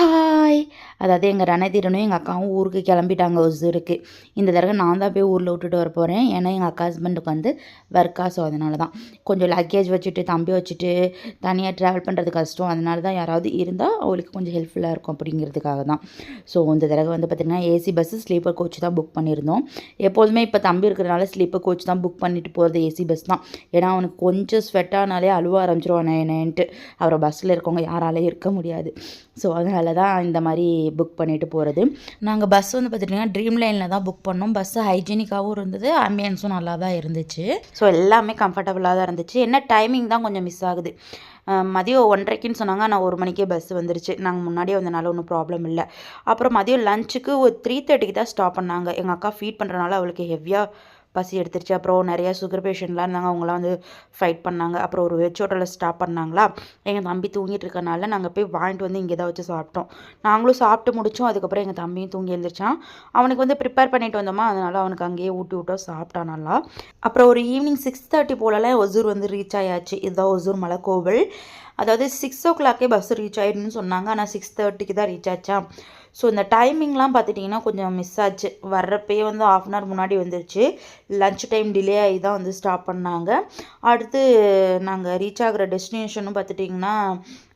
Hi. அதாவது எங்கள் ரணதீரனும் எங்கள் அக்காவும் ஊருக்கு கிளம்பிட்டாங்க ஒசூருக்கு. இந்த தடவை நான் தான் போய் ஊரில் விட்டுட்டு வர போகிறேன் ஏன்னா எங்கள் அக்கா ஹஸ்பண்டுக்கு வந்து ஒர்க்கா ஸோ அதனால தான். கொஞ்சம் லக்கேஜ் வச்சுட்டு தம்பி வச்சுட்டு தனியாக ட்ராவல் பண்ணுறது கஷ்டம். அதனால தான் யாராவது இருந்தால் அவளுக்கு கொஞ்சம் ஹெல்ப்ஃபுல்லாக இருக்கும் அப்படிங்கிறதுக்காக தான். ஸோ இந்த தடவை வந்து பார்த்திங்கன்னா ஏசி பஸ்ஸு ஸ்லீப்பர் கோச் தான் புக் பண்ணியிருந்தோம். எப்போதுமே இப்போ தம்பி இருக்கிறனால ஸ்லீப்பர் கோச் தான் புக் பண்ணிட்டு போகிறது ஏசி பஸ் தான். ஏன்னா அவனுக்கு கொஞ்சம் ஸ்வெட்டானாலே அழுவ ஆரம்பிச்சிருவான் என்னன்ட்டு. அவரை பஸ்ஸில் இருக்கவங்க யாராலையும் இருக்க முடியாது. ஸோ அதனால தான் இந்த மாதிரி புக் பண்ணிட்டு போகிறது நாங்கள் பஸ் வந்து பார்த்துட்டிங்கன்னா ட்ரீம் லைனில் தான் புக் பண்ணோம். பஸ்ஸு ஹைஜீனிக்காகவும் இருந்தது ஆம்பியன்ஸும் நல்லா தான் இருந்துச்சு. ஸோ எல்லாமே கம்ஃபர்டபுளாக தான் இருந்துச்சு. என்ன டைமிங் தான் கொஞ்சம் மிஸ் ஆகுது. மதியம் ஒன்றரைக்குன்னு சொன்னாங்க ஆனால் ஒரு மணிக்கே பஸ் வந்துருச்சு. நாங்கள் முன்னாடியே வந்தனால ஒன்றும் ப்ராப்ளம் இல்லை. அப்புறம் மதியம் லஞ்சுக்கு ஒரு த்ரீ தேர்ட்டிக்கு தான் ஸ்டாப் பண்ணாங்க. எங்கள் அக்கா ஃபீட் பண்ணுறனால அவளுக்கு ஹெவியாக பசி எடுத்துருச்சு. அப்புறம் நிறையா சுகர் பேஷண்ட்லாம் இருந்தாங்க. அவங்களாம் வந்து ஃபைட் பண்ணாங்க. அப்புறம் ஒரு வெஜ் ஹோட்டலில் ஸ்டாப் பண்ணாங்களா? எங்கள் தம்பி தூங்கிட்டு இருக்கனால நாங்கள் போய் வாங்கிட்டு வந்து இங்கே தான் வச்சு சாப்பிட்டோம். நாங்களும் சாப்பிட்டு முடித்தோம் அதுக்கப்புறம் எங்கள் தம்பியும் தூங்கி எழுந்திரிச்சான். அவனுக்கு வந்து ப்ரிப்பேர் பண்ணிட்டு வந்தோமா? அதனால் அவனுக்கு அங்கேயே ஊட்டி விட்டோம். சாப்பிட்டான் நல்லா. அப்புறம் ஒரு ஈவினிங் சிக்ஸ் தேர்ட்டி போலலாம் ஒசூர் வந்து ரீச் ஆயாச்சு. இதுதான் ஒசூர் மலை கோவில் அதாவது சிக்ஸ் ஓ கிளாக்கே பஸ் ரீச் ஆயிடுன்னு சொன்னாங்க. ஆனால் சிக்ஸ் தேர்ட்டிக்கு தான் ரீச் ஆச்சா? ஸோ இந்த டைமிங்லாம் பார்த்துட்டிங்கன்னா கொஞ்சம் மிஸ் ஆச்சு. வர்றப்பயே வந்து ஆஃப் அன் ஹவர் முன்னாடி வந்துருச்சு. லஞ்ச் டைம் டிலே ஆகி தான் வந்து ஸ்டாப் பண்ணாங்க. அடுத்து நாங்கள் ரீச் ஆகிற டெஸ்டினேஷனும் பார்த்துட்டிங்கன்னா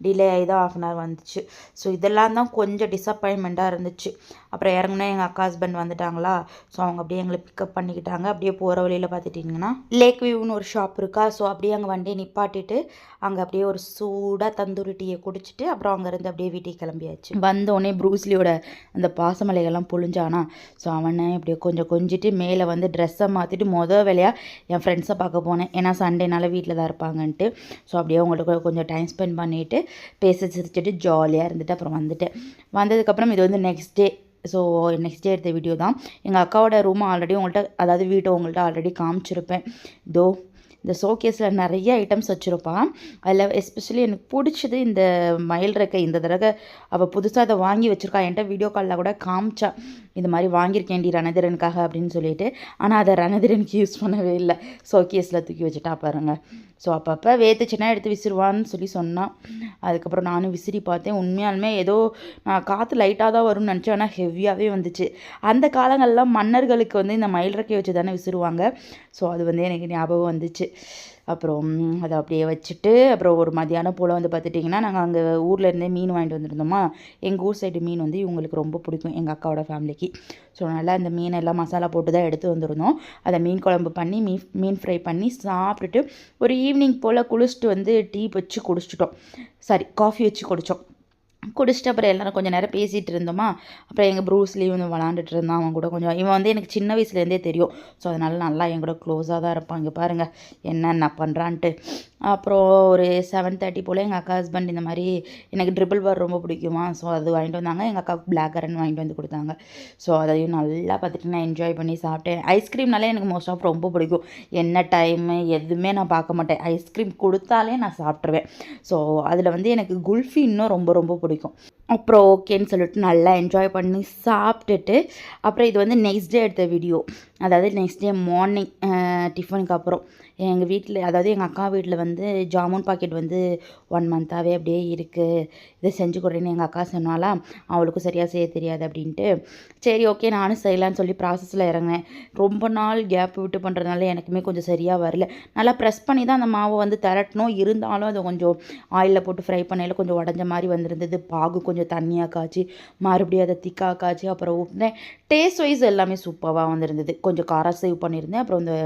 டிலே ஆகி தான் ஆஃப் அன் ஹவர் வந்துச்சு. ஸோ இதெல்லாம் தான் கொஞ்சம் டிசப்பாயின்மெண்ட்டாக இருந்துச்சு. அப்புறம் இறங்குனா எங்கள் அக்கா ஹஸ்பண்ட் வந்துட்டாங்களா? ஸோ அவங்க அப்படியே எங்களை பிக்கப் பண்ணிக்கிட்டாங்க. அப்படியே போகிற வழியில் பார்த்துட்டிங்கன்னா லேக் வியூன்னு ஒரு ஷாப் இருக்கா? ஸோ அப்படியே அங்கே வண்டியை நிப்பாட்டிட்டு அங்கே அப்படியே ஒரு சூடாக தந்தூரி டீயை குடிச்சிட்டு அப்புறம் அங்கேருந்து அப்படியே வீட்டுக்கு கிளம்பியாச்சு. வந்தோடனே ப்ரூஸ்லியோட அந்த பாசமலைகள்லாம் பொழிஞ்சானா? ஸோ அவனை அப்படியே கொஞ்சம் கொஞ்சிட்டு மேலே வந்து ட்ரெஸ்ஸை மாற்றிட்டு மொதல் வேலையாக என் ஃப்ரெண்ட்ஸை பார்க்க போனேன். ஏன்னா சண்டேனால வீட்டில் தான் இருப்பாங்கன்ட்டு. ஸோ அப்படியே அவங்கள்ட்ட கொஞ்சம் டைம் ஸ்பெண்ட் பண்ணிவிட்டு பேச சிரிச்சிட்டு ஜாலியாக இருந்துட்டு அப்புறம் வந்துட்டேன். வந்ததுக்கப்புறம் இது வந்து next day so next day எடுத்த வீடியோ தான். எங்கள் அக்காவோட ரூம் ஆல்ரெடி உங்கள்கிட்ட அதாவது வீட்டை உங்கள்கிட்ட ஆல்ரெடி காமிச்சிருப்பேன். இதோ இந்த ஷோகேஸில் நிறைய ஐட்டம்ஸ் வச்சுருப்பான் அதில் எஸ்பெஷலி எனக்கு பிடிச்சது இந்த மயில் ரெக்கை இந்த தடவை அவள் புதுசாக அதை வாங்கி வச்சுருக்கா. என்கிட்ட வீடியோ காலில் கூட காமிச்சா. இந்த மாதிரி வாங்கியிருக்கேன்டி ரணதிரனுக்காக அப்படின்னு சொல்லிட்டு. ஆனால் அதை ரணதிரனுக்கு யூஸ் பண்ணவே இல்லை. ஷோகேஸில் தூக்கி வச்சுட்டா பாருங்கள் ஸோ அப்பப்போ வேத்துச்சுன்னா எடுத்து விசிறுவான்னு சொல்லி சொன்னான். அதுக்கப்புறம் நானும் விசிறி பார்த்தேன். உண்மையாலுமே ஏதோ நான் காற்று லைட்டாக தான் வரும்னு நினச்சேன். ஆனால் ஹெவியாகவே வந்துச்சு. அந்த காலங்களில் மன்னர்களுக்கு வந்து இந்த மயில் ரெக்கை வச்சு தானே விசிறுவாங்க. ஸோ அது வந்து எனக்கு ஞாபகம் வந்துச்சு. அப்புறம் அதை அப்படியே வச்சுட்டு அப்புறம் ஒரு மதியானம் போல் வந்து பார்த்துட்டிங்கன்னா நாங்கள் அங்கே ஊரில் இருந்தே மீன் வாங்கிட்டு வந்துருந்தோமா எங்கள் ஊர் சைடு மீன் வந்து இவங்களுக்கு ரொம்ப பிடிக்கும் எங்கள் அக்காவோட ஃபேமிலிக்கு ஸோ நல்லா அந்த மீன் எல்லாம் மசாலா போட்டு தான் எடுத்து வந்திருந்தோம். அதை மீன் குழம்பு பண்ணி மீன் மீன் ஃப்ரை பண்ணி சாப்பிட்டுட்டு ஒரு ஈவினிங் போல் குளிச்சுட்டு வந்து டீ வச்சு குடிச்சிட்டோம். சாரி காஃபி வச்சு குடித்தோம் குடிச்சிட்டு அப்புறம் எல்லோரும் கொஞ்சம் நேரம் பேசிகிட்டு இருந்தோமா? அப்புறம் எங்கள் ப்ரூஸ்லேயும் வந்து விளாண்டுட்டு இருந்தான். அவன் கூட கொஞ்சம் இவன் வந்து எனக்கு சின்ன வயசுலேருந்தே தெரியும். ஸோ அதனால நல்லா என் கூட க்ளோஸாக தான் இருப்பான் இங்கே பாருங்கள் என்னென்ன பண்ணுறான்ட்டு அப்புறம் ஒரு செவன் தேர்ட்டி போல் எங்கள் அக்கா ஹஸ்பண்ட் இந்த மாதிரி எனக்கு ட்ரிபிள் பார் ரொம்ப பிடிக்குமா? ஸோ அது வாங்கிட்டு வந்தாங்க. எங்கள் அக்காவுக்கு பிளாக் கரண்ட் வாங்கிட்டு வந்து கொடுத்தாங்க. ஸோ அதையும் நல்லா பார்த்துட்டு நான் என்ஜாய் பண்ணி சாப்பிட்டேன். ஐஸ்கிரீம்னாலே எனக்கு மோஸ்ட் ஆஃப் ரொம்ப பிடிக்கும். என்ன டைமு எதுவுமே நான் பார்க்க மாட்டேன். ஐஸ்கிரீம் கொடுத்தாலே நான் சாப்பிட்ருவேன் ஸோ அதில் வந்து எனக்கு குல்ஃபி இன்னும் ரொம்ப ரொம்ப பிடிக்கும். அப்புறம் ஓகேன்னு சொல்லிட்டு நல்லா என்ஜாய் பண்ணி சாப்பிட்டுட்டு அப்புறம் இது வந்து நெக்ஸ்ட் டே எடுத்த வீடியோ அதாவது நெக்ஸ்ட் டே மார்னிங் டிஃபனுக்கு அப்புறம். எங்கள் வீட்டில் அதாவது எங்கள் அக்கா வீட்டில் வந்து ஜாமுன் பாக்கெட் வந்து ஒன் மந்த்தாகவே அப்படியே இருக்குது இதை செஞ்சு கொடுறேன்னு எங்கள் அக்கா சொன்னாலா அவளுக்கும் சரியாக செய்ய தெரியாது அப்படின்ட்டு. சரி ஓகே நானும் செய்யலான்னு சொல்லி ப்ராசஸில் இறங்கினேன். ரொம்ப நாள் கேப் விட்டு பண்ணுறதுனால எனக்குமே கொஞ்சம் சரியாக வரல. நல்லா ப்ரெஸ் பண்ணி தான் அந்த மாவை வந்து திரட்டணும். இருந்தாலும் அதை கொஞ்சம் ஆயிலில் போட்டு ஃப்ரை பண்ணையில் கொஞ்சம் உடஞ்ச மாதிரி வந்திருந்தது. பாகு கொஞ்சம் தண்ணியாக காய்ச்சி மறுபடியும் அதை திக்காக காய்ச்சி அப்புறம் ஊட்டினேன் டேஸ்ட் வைஸ் எல்லாமே சூப்பராக வந்திருந்தது. கொஞ்சம் காரம் சேவ் பண்ணியிருந்தேன். அப்புறம் இந்த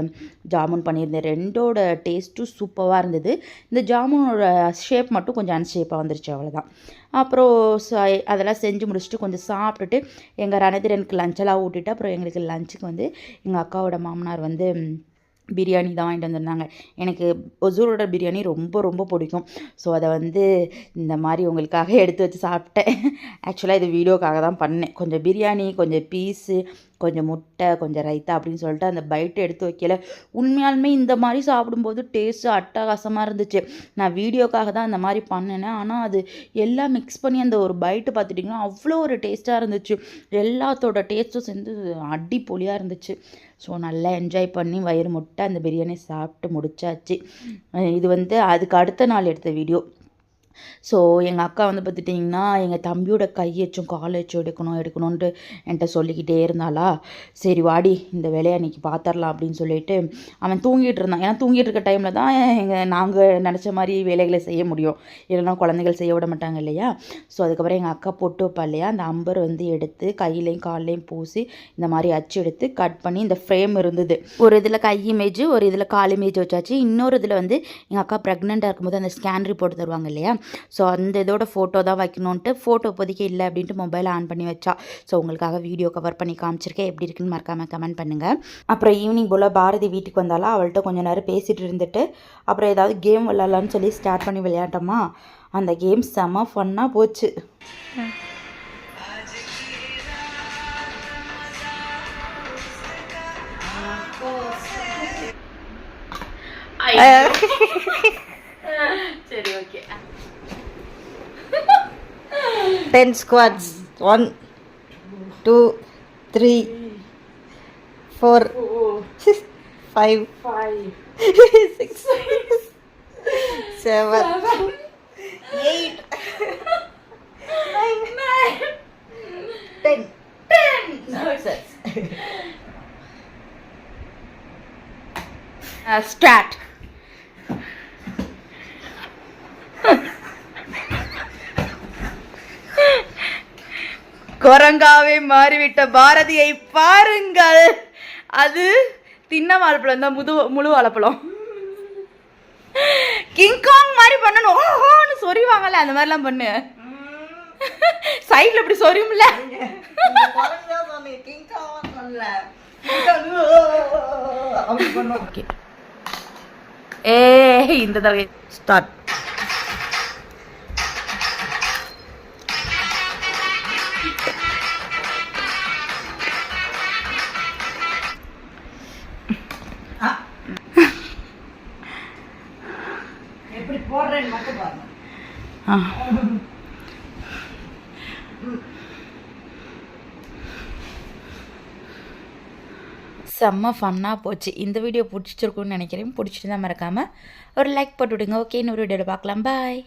ஜாமுன் பண்ணியிருந்தேன். ரெண்டோட டேஸ்ட்டும் சூப்பராக இருந்தது. இந்த ஜாமுனோட ஷேப் மட்டும் கொஞ்சம் அன்ஷேப்பாக வந்துருச்சு அவ்வளோதான் அப்புறம் ச- அதெல்லாம் செஞ்சு முடிச்சுட்டு கொஞ்சம் சாப்பிட்டுட்டு எங்கள் ரணதிரனுக்கு லஞ்செல்லாம் ஊட்டிட்டு அப்புறம் எங்களுக்கு லஞ்சுக்கு வந்து எங்கள் அக்காவோட மாமனார் வந்து பிரியாணி தான் வாங்கிட்டு வந்திருந்தாங்க. எனக்கு ஒசூரோட பிரியாணி ரொம்ப ரொம்ப பிடிக்கும். ஸோ அதை வந்து இந்த மாதிரி உங்களுக்காக எடுத்து வச்சு சாப்பிட்டேன். ஆக்சுவலாக இது வீடியோக்காக தான் பண்ணேன். கொஞ்சம் பிரியாணி கொஞ்சம் பீஸு கொஞ்சம் முட்டை கொஞ்சம் ரைத்தா அப்படின்னு சொல்லிட்டு அந்த பைட்டை எடுத்து வைக்கல. உண்மையாலுமே இந்த மாதிரி சாப்பிடும்போது டேஸ்ட்டு அட்டகாசமாக இருந்துச்சு. நான் வீடியோக்காக தான் இந்த மாதிரி பண்ணினேன் ஆனால் அது எல்லாம் மிக்ஸ் பண்ணி அந்த ஒரு பைட்டு பார்த்துட்டிங்கன்னா அவ்வளோ ஒரு டேஸ்ட்டாக இருந்துச்சு. எல்லாத்தோட டேஸ்ட்டும் சேர்ந்து அடிப்பொலியாக இருந்துச்சு. ஸோ நல்லா என்ஜாய் பண்ணி வயிறு முட்டை அந்த பிரியாணி சாப்பிட்டு முடிச்சாச்சு. இது வந்து அதுக்கு அடுத்த நாள் எடுத்த வீடியோ ஸோ எங்கள் அக்கா வந்து பார்த்துட்டிங்கன்னா எங்கள் தம்பியோட கையச்சும் காலச்சும் எடுக்கணும் எடுக்கணுன்ட்டு என்கிட்ட சொல்லிக்கிட்டே இருந்தாளா? சரி வாடி இந்த வேலையை அன்றைக்கி பார்த்துடலாம் அப்படின்னு சொல்லிட்டு அவன் தூங்கிட்டு இருந்தான். ஏன்னா தூங்கிட்டு இருக்க டைமில் தான் எங்கள் நாங்கள் நினச்ச மாதிரி வேலைகளை செய்ய முடியும். இல்லைன்னா குழந்தைகள் செய்ய விட மாட்டாங்க இல்லையா? ஸோ அதுக்கப்புறம் எங்கள் அக்கா பொட்டு வைப்பா இல்லையா? அந்த அம்பர் வந்து எடுத்து கையிலையும் கால்லையும் பூசி இந்த மாதிரி அச்சு எடுத்து கட் பண்ணி இந்த ஃப்ரேம் இருந்தது. ஒரு இதில் கை இமேஜ் ஒரு இதில் கால் இமேஜ் வச்சாச்சு. இன்னொரு இதில் வந்து எங்கள் அக்கா ப்ரெக்னெண்ட்டாக இருக்கும்போது அந்த ஸ்கேன் ரிப்போர்ட் தருவாங்க இல்லையா? ஸோ அந்த இதோட ஃபோட்டோ தான் வைக்கணுன்ட்டு ஃபோட்டோ இப்போதைக்கு இல்லை அப்படின்ட்டு மொபைல் ஆன் பண்ணி வச்சா. ஸோ உங்களுக்காக வீடியோ கவர் பண்ணி காமிச்சிருக்கேன். எப்படி இருக்குன்னு மறக்காமல் கமெண்ட் பண்ணுங்கள் அப்புறம் ஈவினிங் போல் பாரதி வீட்டுக்கு வந்தாலும் அவள்கிட்ட கொஞ்சம் நேரம் பேசிகிட்டு இருந்துட்டு அப்புறம் ஏதாவது கேம் விளாட்லான்னு சொல்லி ஸ்டார்ட் பண்ணி விளையாட்டோமா? அந்த கேம் செம்ம ஃபன்னாக போச்சு. சரி okay 10 squads. 1 2 3 4 5 6 7 8 9 10 10 Success. uh, strat. குரங்காவே மாறிவிட்ட பாரதியை பாருங்கள். அது தின்ன வாழைப்பழம் தான் முது முழு வாழைப்பழம். கிங்காங் மாதிரி பண்ணணும். ஓஹோன்னு சொறிவாங்கல்ல அந்த மாதிரிலாம் பண்ணு. சைடில் இப்படி சொரியும்ல. ஓகே ஏ இந்த தடவை. Start. செம்ம ஃபன்னாக போச்சு. இந்த வீடியோ பிடிச்சிருக்குன்னு நினைக்கிறேன். பிடிச்சிட்டு தான் மறக்காமல் ஒரு லைக் போட்டு விடுங்க. ஓகே இன்னொரு வீடியோவில் பார்க்கலாம். பாய்